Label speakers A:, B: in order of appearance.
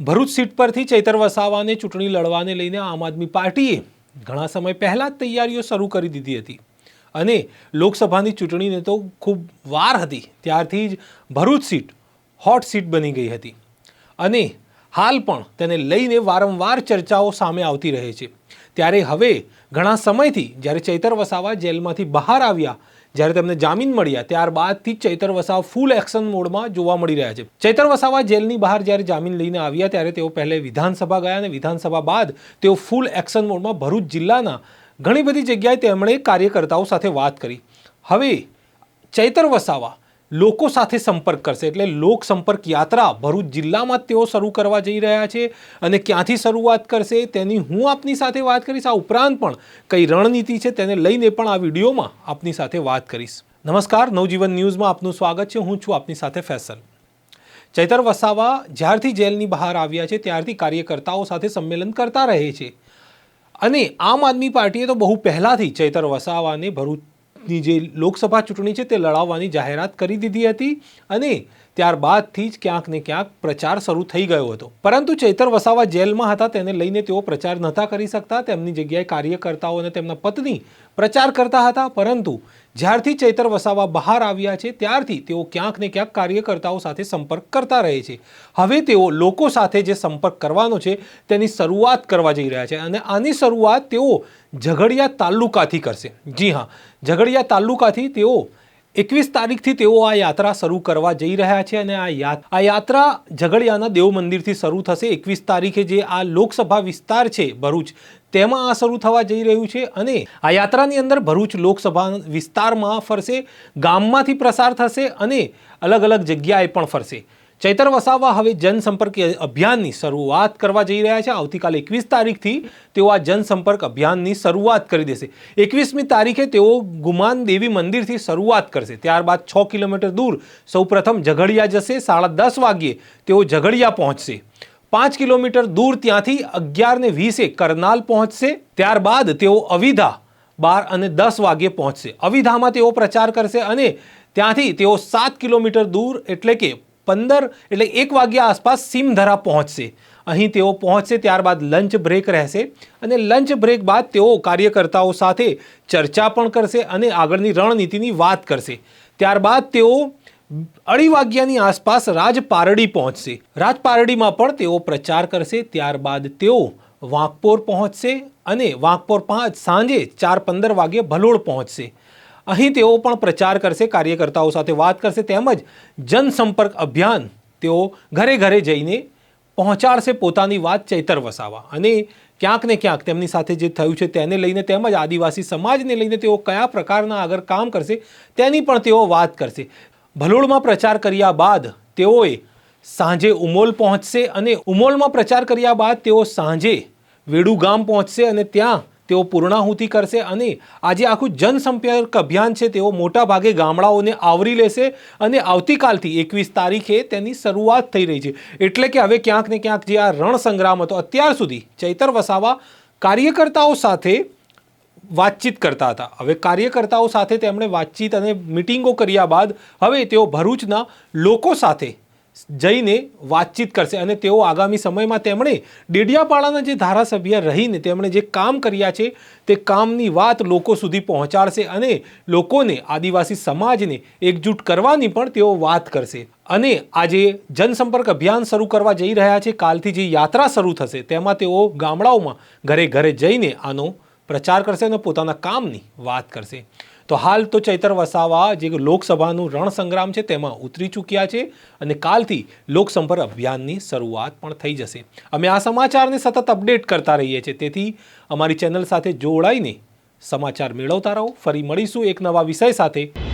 A: Bharuch seat પરથી ચૈતર વસાવાને ચૂંટણી લડવાને લઈને આમ આદમી પાર્ટીએ ઘણા સમય પહેલાં જ તૈયારીઓ શરૂ કરી દીધી હતી. અને લોકસભાની ચૂંટણીને તો ખૂબ વાર હતી, ત્યારથી જ ભરૂચ સીટ હોટ સીટ બની ગઈ હતી. અને હાલ પણ તેને લઈને વારંવાર ચર્ચાઓ સામે આવતી રહે છે. ત્યારે હવે ઘણા સમયથી જ્યારે ચૈતર વસાવા જેલમાંથી બહાર આવ્યા જ્યારે તેમને જામીન મળ્યા, ત્યારબાદથી ચૈતર વસાવા ફૂલ એક્શન મોડમાં જોવા મળી રહ્યા છે. ચૈતર વસાવા જેલની બહાર જ્યારે જામીન લઈને આવ્યા, ત્યારે તેઓ પહેલે વિધાનસભા ગયા અને વિધાનસભા બાદ તેઓ ફૂલ એક્શન મોડમાં ભરૂચ જિલ્લાના ઘણી બધી જગ્યાએ તેમણે કાર્યકર્તાઓ સાથે વાત કરી. હવે ચૈતર વસાવા લોકો સાથે સંપર્ક કરશે. એટલે લોક સંપર્ક યાત્રા ભરૂચ જિલ્લામાં તેઓ શરૂ કરવા જઈ રહ્યા છે અને ક્યાંથી શરૂઆત કરશે તેની હું આપની સાથે વાત કરીશ. આ ઉપરાંત પણ કઈ રણનીતિ છે તેને લઈને પણ આ વિડીયોમાં આપની સાથે વાત કરીશ. નમસ્કાર, નવજીવન ન્યૂઝમાં આપનું સ્વાગત છે. હું છું આપની સાથે ફેસલ. ચૈતર વસાવા જ્યારથી જેલની બહાર આવ્યા છે, ત્યારથી કાર્યકર્તાઓ સાથે સંમેલન કરતા રહે છે. અને આમ આદમી પાર્ટીએ તો બહુ પહેલાંથી ચૈતર વસાવાને ભરૂચની જે લોકસભા ચૂંટણી છે તે લડાવવાની જાહેરાત કરી દીધી હતી અને ત્યારબાદથી જ ક્યાંક ને ક્યાંક પ્રચાર શરૂ થઈ ગયો હતો. પરંતુ ચૈતર વસાવા જેલમાં હતા તેને લઈને તેઓ પ્રચાર નહોતા કરી શકતા. તેમની જગ્યાએ કાર્યકર્તાઓ અને તેમના પત્ની પ્રચાર કરતા હતા. પરંતુ જ્યારથી ચૈતર વસાવા બહાર આવ્યા છે, ત્યારથી તેઓ ક્યાંક ને ક્યાંક કાર્યકર્તાઓ સાથે સંપર્ક કરતા રહે છે. હવે તેઓ લોકો સાથે જે સંપર્ક કરવાનો છે તેની શરૂઆત કરવા જઈ રહ્યા છે અને આની શરૂઆત તેઓ ઝઘડિયા તાલુકાથી કરશે. જી હા, ઝઘડિયા તાલુકાથી તેઓ એકવીસ તારીખથી તેઓ આ યાત્રા શરૂ કરવા જઈ રહ્યા છે અને આ આ યાત્રા ઝઘડિયાના દેવ મંદિરથી શરૂ થશે. એકવીસ તારીખે જે આ લોકસભા વિસ્તાર છે ભરૂચ, તેમાં આ શરૂ થવા જઈ રહ્યું છે અને આ યાત્રાની અંદર ભરૂચ લોકસભા વિસ્તારમાં ફરશે, ગામમાંથી પ્રસાર થશે અને અલગ અલગ જગ્યાએ પણ ફરશે. ચૈતર વસાવા હવે જનસંપર્ક અભિયાનની શરૂઆત કરવા જઈ રહ્યા છે. આવતીકાલે એકવીસ તારીખથી તેઓ આ જનસંપર્ક અભિયાનની શરૂઆત કરી દેશે. એકવીસમી તારીખે તેઓ ગુમાન દેવી મંદિરથી શરૂઆત કરશે. ત્યારબાદ છ કિલોમીટર દૂર સૌપ્રથમ ઝઘડિયા જશે. સાડા દસ વાગ્યે તેઓ ઝઘડિયા પહોંચશે. પાંચ કિલોમીટર દૂર ત્યાંથી અગિયાર ને વીસે કરનાલ પહોંચશે. ત્યારબાદ તેઓ અવિધા બાર અને દસ વાગ્યે પહોંચશે. અવિધામાં તેઓ પ્રચાર કરશે અને ત્યાંથી તેઓ સાત કિલોમીટર દૂર એટલે કે પંદર એટલે એક વાગ્યા આસપાસ સીમધરા પહોંચશે. અહીં તેઓ પહોંચશે ત્યારબાદ લંચ બ્રેક રહેશે અને લંચ બ્રેક બાદ તેઓ કાર્યકર્તાઓ સાથે ચર્ચા પણ કરશે અને આગળની રણનીતિની વાત કરશે. ત્યારબાદ તેઓ અઢી વાગ્યાની આસપાસ રાજપારડી પહોંચશે. રાજપારડીમાં પણ તેઓ પ્રચાર કરશે. ત્યારબાદ તેઓ વાંકપોર પહોંચશે અને વાંકપોર પાંચ સાંજે ચાર પંદર વાગ્યે ભલોડ પહોંચશે. અહીં તેઓ પણ પ્રચાર કરશે, કાર્યકર્તાઓ સાથે વાત કરશે તેમજ જનસંપર્ક અભિયાન તેઓ ઘરે ઘરે જઈને પહોંચાડશે પોતાની વાત ચૈતર વસાવા. અને ક્યાંક ને ક્યાંક તેમની સાથે જે થયું છે તેને લઈને તેમજ આદિવાસી સમાજને લઈને તેઓ કયા પ્રકારના આગળ કામ કરશે તેની પણ તેઓ વાત કરશે. ભલોડમાં પ્રચાર કર્યા બાદ તેઓએ સાંજે ઉમોલ પહોંચશે અને ઉમોલમાં પ્રચાર કર્યા બાદ તેઓ સાંજે વેડુ ગામ પહોંચશે અને ત્યાં તેઓ પૂર્ણાહુતિ કરશે અને આજે આખું જનસંપર્ક અભિયાન છે તેઓ મોટા ભાગે ગામડાઓને આવરી લેશે અને આવતીકાલથી એકવીસ તારીખે તેની શરૂઆત થઈ રહી છે. એટલે કે હવે ક્યાંક ને ક્યાંક જે આ રણ સંગ્રામ હતો, અત્યાર સુધી ચૈતર વસાવા કાર્યકર્તાઓ સાથે વાતચીત કરતા હતા. હવે કાર્યકર્તાઓ સાથે તેમણે વાતચીત અને મિટિંગો કર્યા બાદ હવે તેઓ ભરૂચના લોકો સાથે જઈને વાતચીત કરશે. અને તેઓ આગામી સમયમાં તેમણે ડેડિયાપાડાના જે ધારાસભ્ય રહીને તેમણે જે કામ કર્યા છે, તે કામની વાત લોકો સુધી પહોંચાડશે અને લોકોને આદિવાસી સમાજને એકજૂટ કરવાની પણ તેઓ વાત કરશે. અને આજે જનસંપર્ક અભિયાન શરૂ કરવા જઈ રહ્યા છે. કાલથી જે યાત્રા શરૂ થશે, તેમાં તેઓ ગામડાઓમાં ઘરે ઘરે જઈને આનો પ્રચાર કરશે અને પોતાના કામની વાત કરશે. તો હાલ તો ચૈતર વસાવા જે લોકસભાનું રણ સંગ્રામ છે તેમાં ઉતરી ચૂક્યા છે અને કાલથી લોકસંપર્ક અભિયાનની શરૂઆત પણ થઈ જશે. અમે આ સમાચારને સતત અપડેટ કરતા રહીએ છીએ. તેથી અમારી ચેનલ સાથે જોડાઈને સમાચાર મેળવતા રહો. ફરી મળીશું એક નવા વિષય સાથે.